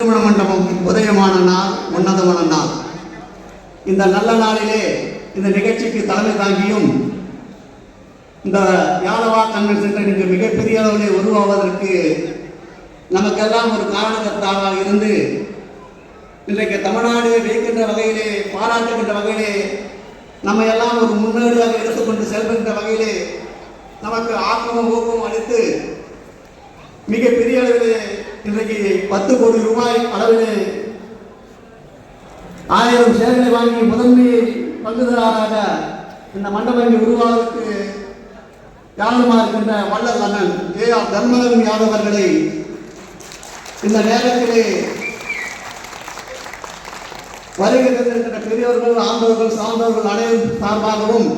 திருமண மண்டபம் உதயமான நாள் உன்னதமான நாள். இந்த நல்ல நாளிலே இந்த நிகழ்ச்சிக்கு தலைமை தாங்கியும் இந்த யாதவா தமிழ் சென்ற இங்கு மிகப்பெரிய அளவிலே உருவாவதற்கு நமக்கெல்லாம் ஒரு காரணகர்த்தாவாக இருந்து இன்றைக்கு தமிழ்நாடு வைக்கின்ற வகையிலே பாராட்டுகின்ற வகையிலே நம்ம எல்லாம் ஒரு முன்னோடியாக எடுத்துக்கொண்டு செல்கின்ற வகையிலே நமக்கு ஆக்கமும் ஊக்கமும் அளித்து மிக பெரிய அளவிலே இன்றைக்கு பத்து கோடி ரூபாய் அளவிலே ஆயிரம் சேவைகளை வாங்கி முதன்மை பங்குதாராக இந்த மண்டபம் உருவாவதற்கு காரணமாக இருக்கின்ற வள்ளல் அண்ணன் ஏ ஆர் தர்மகன் யாதவர்களை இந்த நேரத்திலே வருகை தந்திருக்கின்ற பெரியவர்கள் ஆண்டவர்கள் சார்ந்தவர்கள் அனைவரும் சார்பாகவும்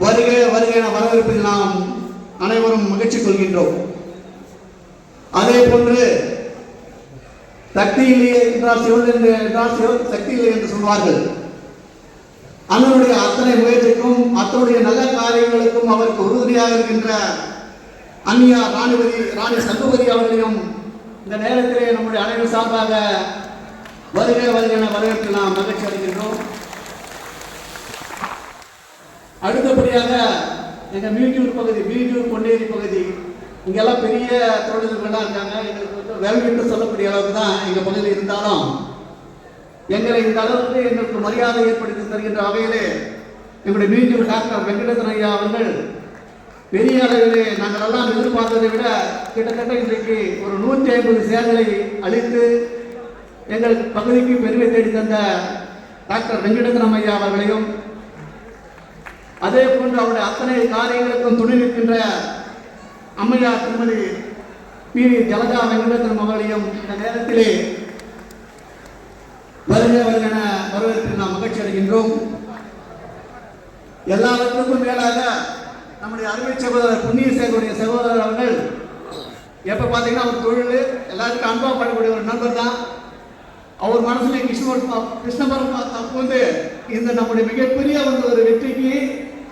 வருக வருகை என வரவேற்பதில் நாம் அனைவரும் மகிழ்ச்சி கொள்கின்றோம். அதே போன்று சக்தி இல்லையே என்றால் சிவன் என்று என்றால் சிவன் சக்தி இல்லை என்று சொல்வார்கள். அண்ணனுடைய அத்தனை முயற்சிக்கும் அத்தனுடைய நல்ல காரியங்களுக்கும் அவருக்கு உறுதுணையாக இருக்கின்ற அந்நியா ராணிபதி ராணி சண்முகதி அவர்களையும் இந்த நேரத்திலே நம்முடைய அனைவரும் சார்பாக வருக வருக என வரவேற்று நாம் மகிழ்ச்சி அடைகின்றோம். அடுத்தபடியாக எங்கள் மீட்டூர் பகுதி மீட்டூர் பொன்னேரி பகுதி இங்கெல்லாம் பெரிய தொழில்கள்லாம் இருக்காங்க. எங்களுக்கு வந்து வெல்விட்டு சொல்லக்கூடிய அளவுக்கு தான் எங்கள் பகுதியில் இருந்தாலும் எங்களை இந்த அளவுக்கு எங்களுக்கு மரியாதை ஏற்படுத்தி தருகின்ற வகையிலே எங்களுடைய மீண்டும் டாக்டர் வெங்கடேசன் ஐயா அவர்கள் பெரிய அளவிலே நாங்கள் எல்லாம் எதிர்பார்த்ததை விட கிட்டத்தட்ட இன்றைக்கு ஒரு நூற்றி ஐம்பது சேர்களை அளித்து எங்கள் பகுதிக்கு பெருமை தேடி தந்த டாக்டர் வெங்கடேசனம் ஐயா அவர்களையும் அதே போன்று அவருடைய அத்தனை காரியங்களுக்கும் துணை நிற்கின்ற அம்மையார் திருமதி பி ஜலஜா வெங்கடேசன் அவர்களையும் இந்த நேரத்திலே வருக என வரவேற்று நாம் மகிழ்ச்சி அடைகின்றோம். எல்லாவற்றுக்கும் மேலாக நம்முடைய அருமை சகோதரர் புண்ணிய சேகருடைய சகோதரர் அவர்கள் எப்போ பார்த்தீங்கன்னா அவர் தொழில் எல்லாருக்கும் அன்பா பண்ணக்கூடிய ஒரு நண்பர் தான். அவர் மனசுல கிருஷ்ணபுரம் கிருஷ்ணபுரம் தற்போது வந்து இந்த நம்முடைய மிகப்பெரிய வந்து ஒரு வெற்றிக்கு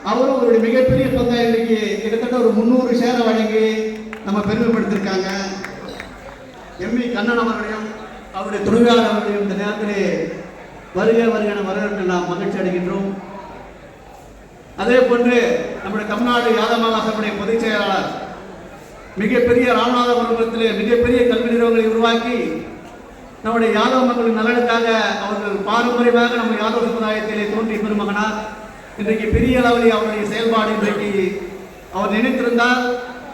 அவரும் அவருடைய மிகப்பெரிய பங்கா இன்னைக்கு கிட்டத்தட்ட ஒரு முந்நூறு ஷேரை வழங்கி நம்ம பெருமைப்படுத்திருக்காங்க. எம்இ கண்ணன் அவர்களையும் அவருடைய துணைவியாளர் அவர்களையும் இந்த நேரத்திலே வருக வருகன வரவேற்று நாம் மகிழ்ச்சி அடைகின்றோம். அதே போன்று நம்முடைய தமிழ்நாடு யாதவ மகாசபுடைய பொதுச் செயலாளர் மிகப்பெரிய ராமநாதபுரத்திலே மிகப்பெரிய கல்வி நிறுவனங்களை உருவாக்கி நம்முடைய யாதவ மக்களின் நலனுக்காக அவர்கள் பாரம்பரியமாக நம்ம யாதவ சமுதாயத்திலே தோன்றிய பெருமகனார். இன்றைக்கு பெரிய அளவில் அவருடைய செயல்பாடு இன்றைக்கு அவர் நினைத்திருந்தால்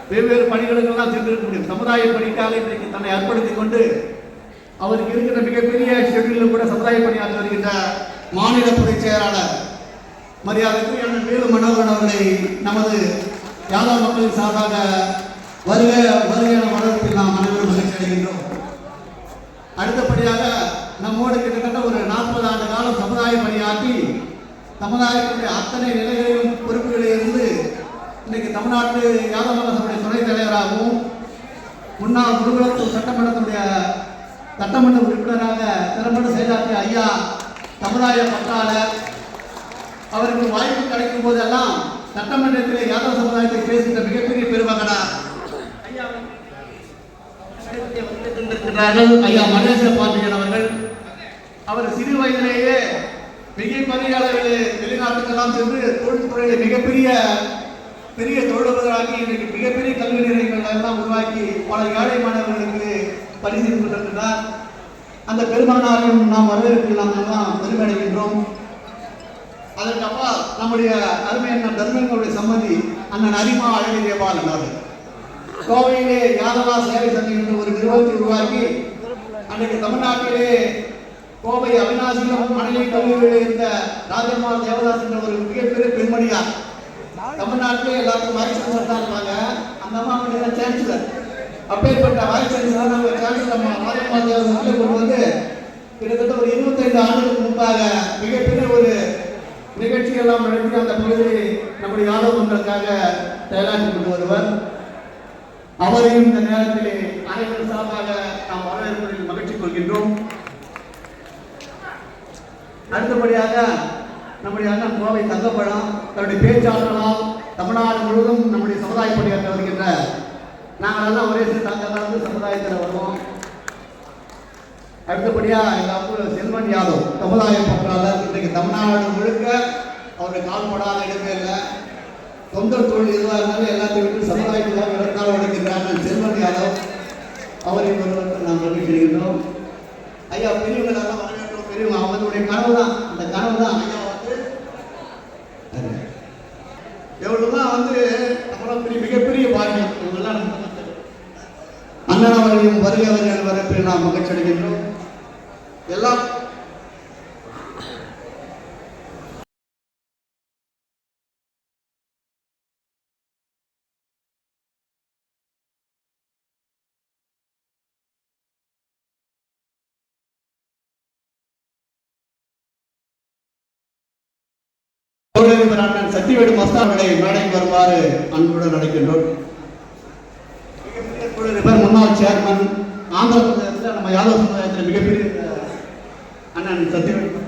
வெவ்வேறு பணிகளுக்கெல்லாம் சென்றிருக்க முடியும். சமுதாய பணிக்காக இன்றைக்கு தன்னை அர்ப்பணித்துக் கொண்டு அவருக்கு இருக்கிற மிகப்பெரிய ஷெட்யூலில் கூட சமுதாய பணியாற்றி வருகின்ற மாநில துறை செயலாளர் மரியாதைக்கு அண்ணன் வேலு மனோகரன் அவர்களை நமது யாதவ மக்களின் சார்பாக வருக வருக என வரவேற்பில் நாம் அனைவரும் மகிழ்ச்சி அடைகின்றோம். அடுத்தபடியாக நம்மோடு கிட்டத்தட்ட ஒரு நாற்பது ஆண்டு காலம் சமுதாய பணியாற்றி சமுதாயத்தினுடைய அத்தனை நிலைகளிலும் பொறுப்புகளில் இருந்து இன்னைக்கு தமிழ்நாட்டு யாதவ மகசபுடைய துணைத் தலைவராகவும் முன்னாள் குருகுலத்தூர் சட்டமன்றத்துடைய சட்டமன்ற உறுப்பினராக திறம்பட செயலாற்றிய ஐயா சமுதாய பற்றாளர் அவருக்கு வாய்ப்பு கிடைக்கும் போதெல்லாம் சட்டமன்றத்திலே யாதவ சமுதாயத்தை பேசுகின்ற மிகப்பெரிய இருக்கின்றார்கள் ஐயா மகேச பாண்டியன் அவர்கள். அவர் சிறு வயதிலேயே மிகப்பெரிய அளவில் வெளிநாட்டுக்கெல்லாம் சென்று தொழில்துறையில் மிகப்பெரிய பெரிய தொழிலதிபராகி இன்றைக்கு மிகப்பெரிய கல்வி நிலையங்கள் உருவாக்கி பல ஏழை மாணவர்களுக்கு பரிசீலனை கொண்டிருக்கிறார் அந்த பெருமானாரையும் நாம் வரவேற்கலாம் நாம் எல்லாம் பெருமை அதற்கப்பா நம்முடைய அருமை அண்ணன் தர்மங்களுடைய சம்மதி அண்ணன் அரிமா அழகியபாலன் அவர்கள். கோவையிலே யாதவா சேவை சங்கம் என்ற ஒரு நிறுவனத்தை உருவாக்கி அன்றைக்கு தமிழ்நாட்டிலே கோவை அவிநாசியிலும் மணலி கல்லூரியில் இருந்த ராஜம்மாள் தேவதாஸ் என்ற ஒரு மிகப்பெரிய பெண்மணியார் தமிழ்நாட்டிலே எல்லாருக்கும் வாய்ஸ் சான்சலர் தான் இருப்பாங்க. அந்த அம்மா வந்து சான்சலர் அப்பேற்பட்ட வாய்ஸ் சான்சலர் நம்ம சான்சலர் அம்மா. ராஜம்மாள் தேவதாஸ் கொண்டு வந்து கிட்டத்தட்ட ஒரு இருபத்தைந்து ஆண்டுகளுக்கு முன்பாக மிகப்பெரிய ஒரு நிகழ்ச்சியெல்லாம் நடத்தி அந்த பகுதியை நம்முடைய யாதவ மக்களுக்காக கொண்டு வருவர். அவரையும் இந்த நேரத்திலே அனைவரும் சார்பாக நாம் வரவேற்பதில் மகிழ்ச்சி கொள்கின்றோம். அடுத்தபடியாக நம்முடைய அண்ணன் கோவை தங்கப்பழம் தன்னுடைய பேச்சாளர்களால் தமிழ்நாடு முழுவதும் நம்முடைய சமுதாய பணியாற்ற வருகின்ற நாங்கள் எல்லாம் ஒரே சேர்ந்து அங்கே சமுதாயத்தில் வருவோம். அடுத்தபடியாக எங்கள் அப்பா செல்வன் யாதவ் சமுதாய பற்றாளர் இன்றைக்கு தமிழ்நாடு முழுக்க அவருடைய கால் படாத இடமே இல்லை. சொந்த தொழில் எதுவாக இருந்தாலும் எல்லாத்தையும் விட்டு சமுதாயத்தில் இறந்தால் உழைக்கிறார்கள் செல்வன் யாதவ் அவரை ஒருவருக்கு நாம் மகிழ்ச்சிக்கிறோம் ஐயா பெரியவங்க பெரியவங்க அவங்களுடைய கனவு தான் அந்த கனவு தான் ஐயா வந்து எவ்வளவுதான் வந்து அப்புறம் பெரிய மிகப்பெரிய பாக்கியம் இவங்கெல்லாம் நம்ம அண்ணன் அவர்களையும் வருகை அவர்கள் வரப்பில் நாம் மகிழ்ச்சி அடைகின்றோம் எல்லாம் அண்ணன் சக்திவேடு மஸ்தான்களை மேடைக்கு வருமாறு அன்புடன் அழைக்கின்றோம். முன்னாள் சேர்மன் ஆந்திர பிரதேசத்தில் நம்ம யாதவ சமுதாயத்தில் மிகப்பெரிய அண்ணன் சத்தியவேடு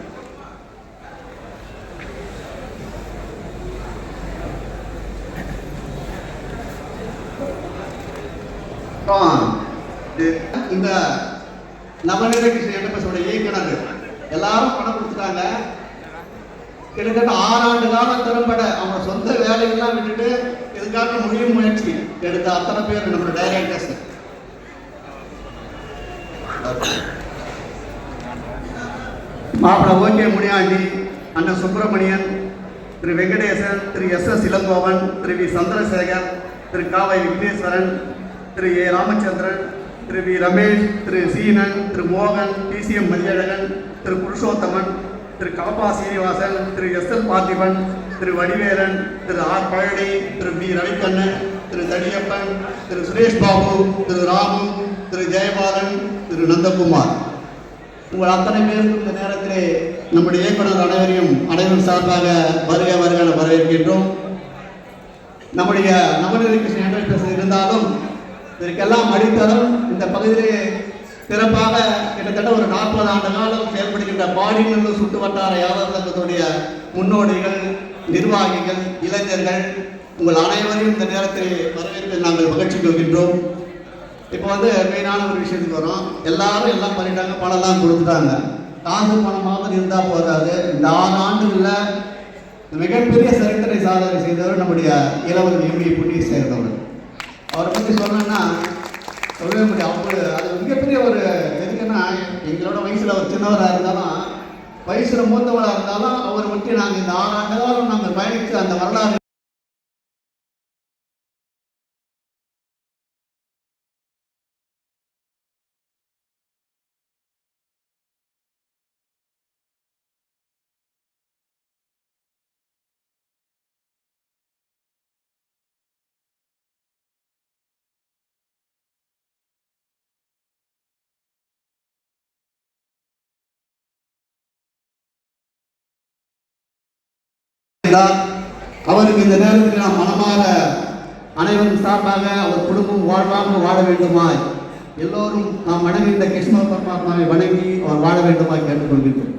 இந்த நவநிலை கிருஷ்ண என்டர்பிரைஸோட இயக்குனர் எல்லாரும் பணம் கொடுத்துட்டாங்க. கிட்டத்தட்ட ஆறாண்டு காலம் திறம்பட அவங்க சொந்த வேலையெல்லாம் விட்டுட்டு இதுக்காக முடியும் முயற்சி எடுத்த அத்தனை பேர் நம்ம டைரக்டர்ஸ் மாப்பிள ஓகே முனியாண்டி அண்ணன் Subramanian Thiru Venkatesan Thiru S S Ilangovan Thiru V Chandrasekar Thiru Kavai Vigneswaran Thiru A Ramachandran Thiru V Ramesh Thiru Seenan Thiru மோகன் DCM Mathiyazhagan Thiru Purushothaman Thiru Kalappa Srinivasan Thiru S L Parthiban Thiru Vadivelan Thiru R Palani Thiru P Ravikannan Thiru Thadiyappan Thiru Suresh Babu Thiru Ramu Thiru Jayabalan Thiru Nandakumar. உங்கள் அத்தனை பேருக்கும் இந்த நேரத்திலே நம்முடைய இயக்குனர் அனைவரையும் அனைவரும் சார்பாக வருக வருக வரவேற்கின்றோம். நம்முடைய நவநிலை கிருஷ்ண இருந்தாலும் இதற்கெல்லாம் அடித்தளம் இந்த பகுதியிலே சிறப்பாக கிட்டத்தட்ட ஒரு நாற்பது ஆண்டு காலம் செயல்படுகின்ற பாடிநல்லூர் சுட்டு வட்டார யாதவ சங்கத்துடைய முன்னோடிகள் நிர்வாகிகள் இளைஞர்கள் உங்கள் அனைவரையும் இந்த நேரத்தில் வரவேற்பில் நாங்கள் மகிழ்ச்சி கொள்கின்றோம். இப்போ வந்து மெயினான ஒரு விஷயத்துக்கு வரோம். எல்லாரும் எல்லாம் பண்ணிட்டாங்க பணம்லாம் கொடுத்துட்டாங்க. காசு பணமாக இருந்தால் போதாது. இந்த ஆறு ஆண்டுகளில் மிகப்பெரிய சரித்திரை சாதனை செய்தவர் நம்முடைய இளவல் எம்பி புண்ணிய சேர்ந்தவர் அவரை பற்றி சொன்னோன்னா சொல்லவே முடியும் அவங்க அது மிகப்பெரிய ஒரு எதுக்குன்னா எங்களோட வயசில் ஒரு சின்னவராக இருந்தாலும் வயசில் மூத்தவராக இருந்தாலும் அவர் மட்டும் நாங்கள் இந்த ஆறு ஆண்டு காலம் நாங்கள் பயணித்து அந்த வரலாறு அவருக்கு இந்த நேரத்தில் நாம் மனமாற அனைவரும் சார்பாக அவர் குடும்பம் வாழ்வாங்க வாழ வேண்டுமாய். எல்லோரும் நாம் வணங்குகின்ற கிருஷ்ண பரமாத்மாவை வணங்கி அவர் வாழ வேண்டுமாய் கேட்டுக்கொள்கின்றோம்.